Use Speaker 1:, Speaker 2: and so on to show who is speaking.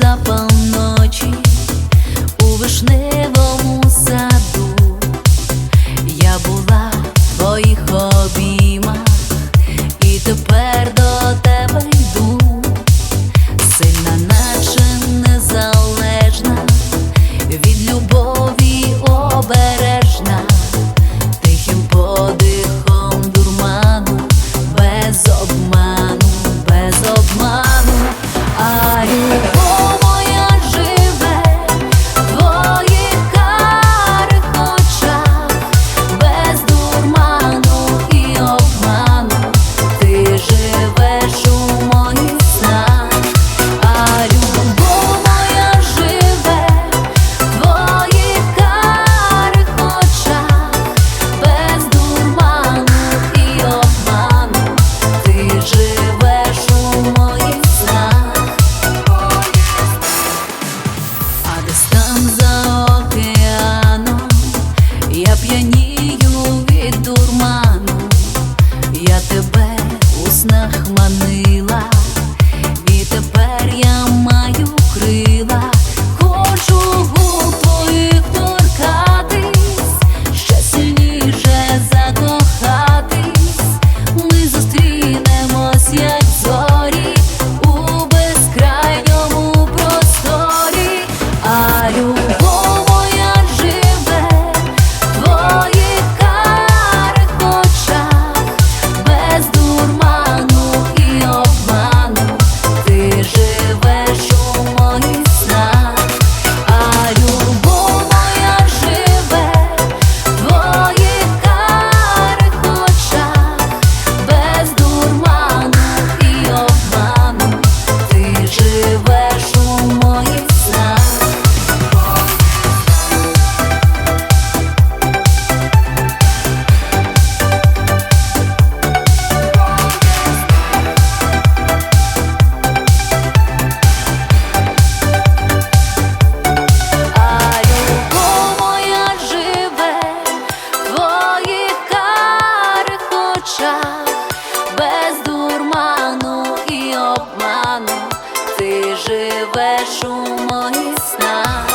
Speaker 1: за у вишневому саду, я була в твоїх обіймах, і тепер до тебе йду, сильна, наче незалежна від любові. п'янію від дурману, я тебе у снах манила. пливеш у моїх снах.